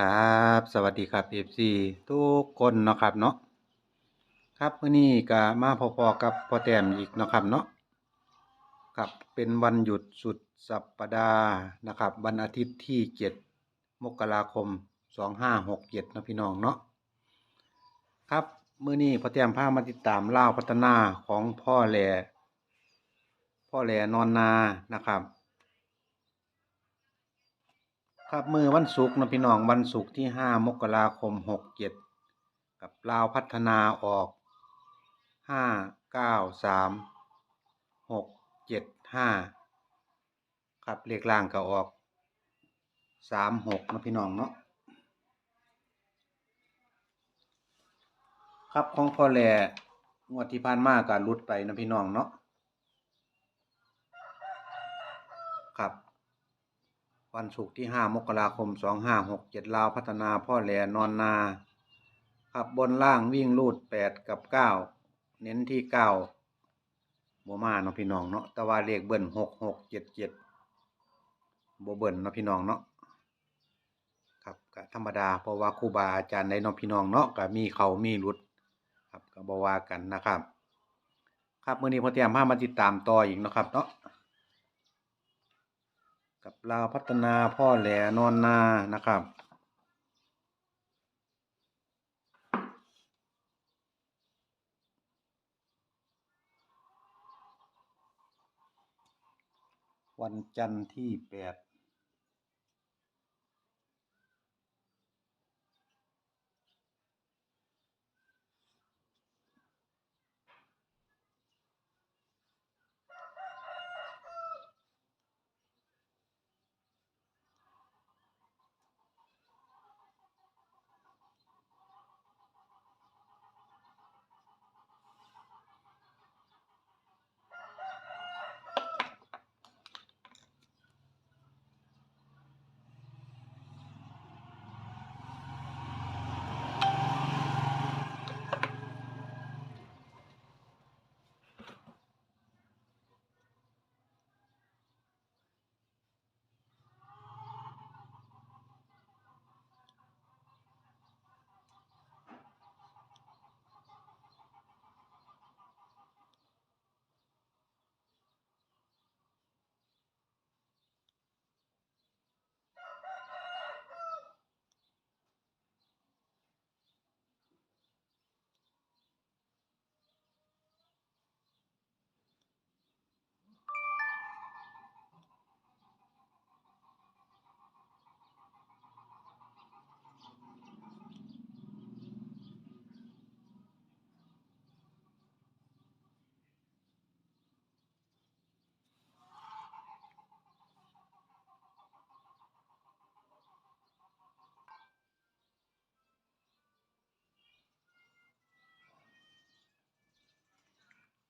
ครับสวัสดีครับ FC ทุกคนเนาะครับเนาะครับมื้อนี้ก็มาพอๆกับพ่อแต้มอีกเนาะครับเนาะครับเป็นวันหยุดสุดสัปดาห์นะครับ วันอาทิตย์ที่7มกราคม2567เจ็ดนะพี่น้องเนาะครับมื้อนี้พ่อแต้มพามาติดตามเล่าพัฒนาของพ่อแหล่พ่อแหล่นอนนานะครับ ครับมือวันศุกร์นะพี่น้องวันศุกร์ที่ห้ามกราคมหกเจ็ดกับลาวพัฒนาออกห้าเก้าสามหกเจ็ดห้าครับเลขล่างก็ออกสามหกนะพี่น้องเนาะครับของพ่อแหล่งวดที่ผ่านมาก็หลุดไปนะพี่น้องเนาะครับ วันศุกร์ที่ 5 มกราคม 2567 ลาวพัฒนาพ่อแหลนอนนาครับบนล่างวิ่งรูด 8 กับ 9 เน้นที่ 9บ่มาเนาะพี่น้องเนาะแต่ว่าเลขเบิ้น6 6 7 7บ่เบิ้นเนาะพี่น้องเนาะครับก็ธรรมดาเพราะว่าครูบาอาจารย์ในเนาะพี่น้องเนาะก็มีเขามีหลุดครับก็บ่ว่ากันนะครับ ครับมื้อนี้พอเตรียมพามาติดตามต่ออีกนะครับเนาะ กับลาวพัฒนาพ่อแหลนอนนานะครับ วันจันทร์ที่แปด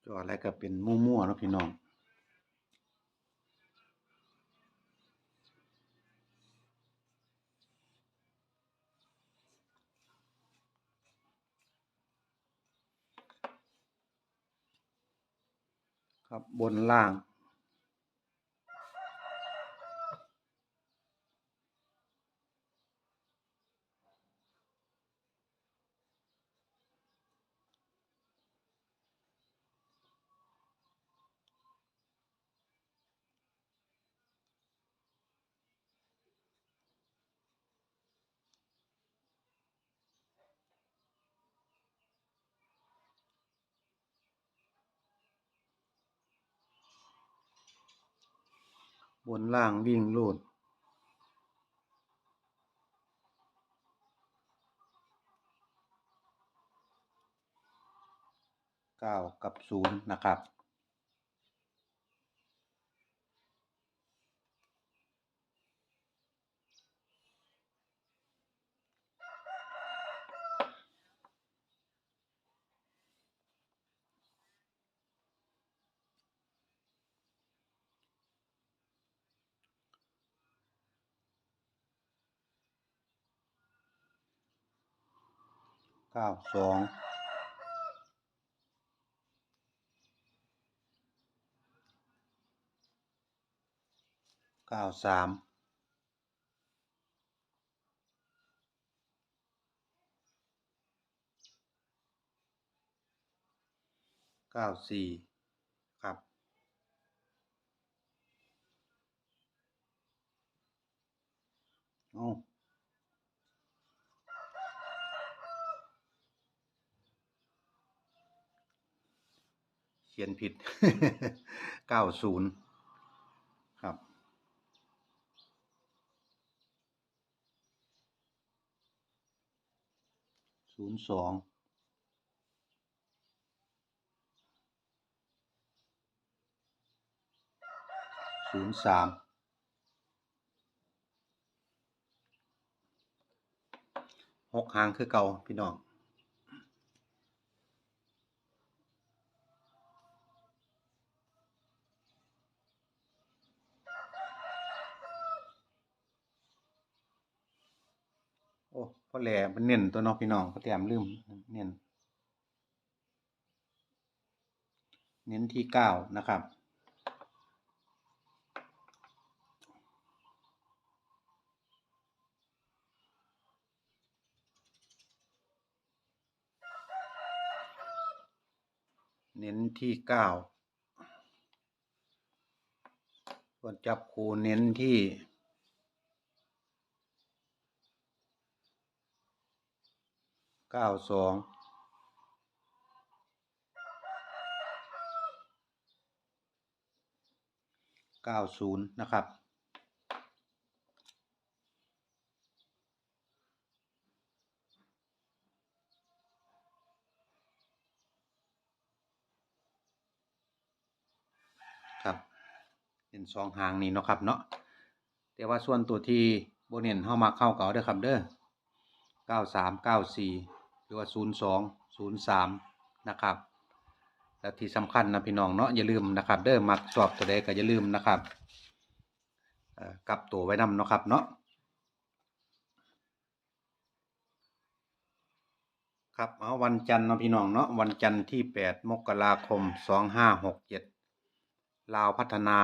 จออะไรก็เป็นมั่วๆนะพี่น้องครับบนล่าง บนล่างวิ่งรูดเก้ากับศูนย์นะครับ เก้าสองเก้าสามเก้าสี่ครับอ้อ ขียนผิดเก้าศูนย์ครับ ศูนย์สอง ศูนย์สาม หกหางคือเก่าพี่น้อง โอ้ พ่อแหล่มันเน้นตัวน้องพี่น้องเขาเตรียมลืมเน้นเน้นที่เก้านะครับเน้นที่เก้าส่วนจับคูเน้นที่ เก้าสองเก้าศูนย์นะครับครับเป็นสองหางนี้เนาะครับเนาะแต่ว่าส่วนตัวที่โบเน่นเข้ามาเข้าเก่าเด้อครับเด้อเก้าสามเก้าสี่ หรือว่าศูนย์สองศูนย์สามนะครับและที่สำคัญนะพี่น้องเนาะอย่าลืมนะครับ เด้อมักชอบตัวใดก็อย่าลืมนะครับกลับตัวไว้นำเนาะครับเนาะครับเอาวันจันทร์นะพี่น้องเนาะวันจันทร์ที่แปดมกราคมสองห้าหกเจ็ดลาวพัฒนา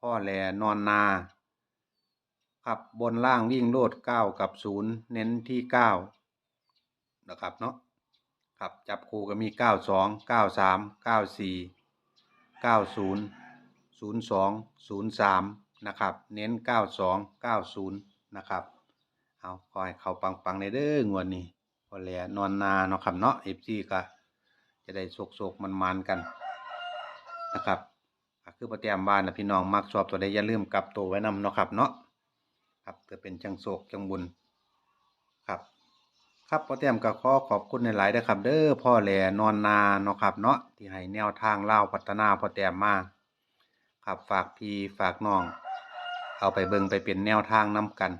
พ่อแหลนอนนา ครับบนล่างวิ่งโลดเก้ากับศูนย์เน้นที่เก้า นะครับเนาะครับจับคู่ก็มีเก้าสองเก้าสามเก้าสี่เก้าศูนย์ศูนย์สองศูนย์สามนะครับ เน้นเก้าสองเก้าศูนย์นะครับ เอาคอยเข้าปังๆในเด้องวดนี้พอแหลนอนนาเนาะครับเนาะเอฟซีก็จะได้โศกๆมันๆกันนะครับคือประเตรียมบ้านนะพี่น้องมักชอบตัวใดอย่าลืมกลับตัวไว้นำเนาะครับเนาะครับเพื่อเป็นจังโศกจังบุญ ครับประเตรียมก็ขอขอบคุณในหลายๆนะครับ เด้อพ่อแหล่นอนนาเนาะครับเนาะที่ให้แนวทางเล่าพัฒนาพ่อแต้มมาครับฝากพี่ฝากน้อง เอาไปเบิ่งไปเป็นแนวทางนํกัน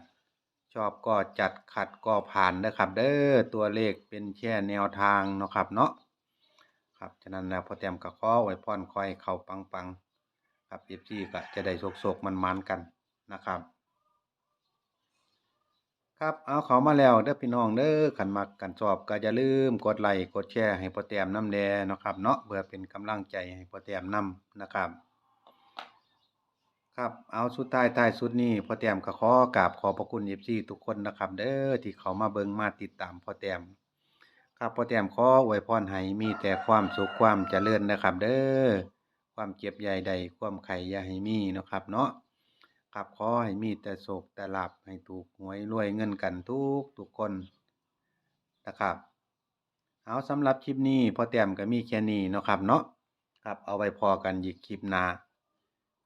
ชอบก็จัดขัดก็ผ่านนะครับ เด้อตัวเลขเป็นแค่แนวทางเนาะครับเนาะครับฉะนั้นแล้วพอเตรียมกับข้อไว้พรคอยเข้าปังปังๆครับเอฟซีก็จะได้โศกๆมันมันๆกันนะครับ ครับเอาเขามาแล้วเด้อพี่น้องเด้อขันมักกันชอบก็อย่าลืมกดไลค์กดแชร์ให้พอเตรียมน้ำแดเนาะครับเนาะเพื่อเป็นกำลังใจให้พอเตรียมน้ำนะครับ ครับเอาสุดท้ายท้ายสุดนี้พอเตรียมก็ขอกราบขอพระคุณเอฟซีทุกคนนะครับ เด้อที่เขามาเบิ่งมาติดตามพอเตรียมครับพอแต้มขออวยพรให้มีแต่ความสุขความเจริญนะครับ เด้อความเจ็บใหญ่ใดความไข่ยาให้มีนะครับ เนาะ ครับขอให้มีแต่โศกแต่หลับให้ถูกหวยรวยเงินกันทุกทุกคนนะครับเอาสำหรับคลิปนี้พอแต้มก็มีแค่นี้เนาะครับเนาะครับเอาไว้พอกันอีกคลิปหน้า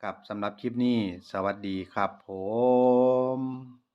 กับสำหรับคลิปนี้ สวัสดีครับผม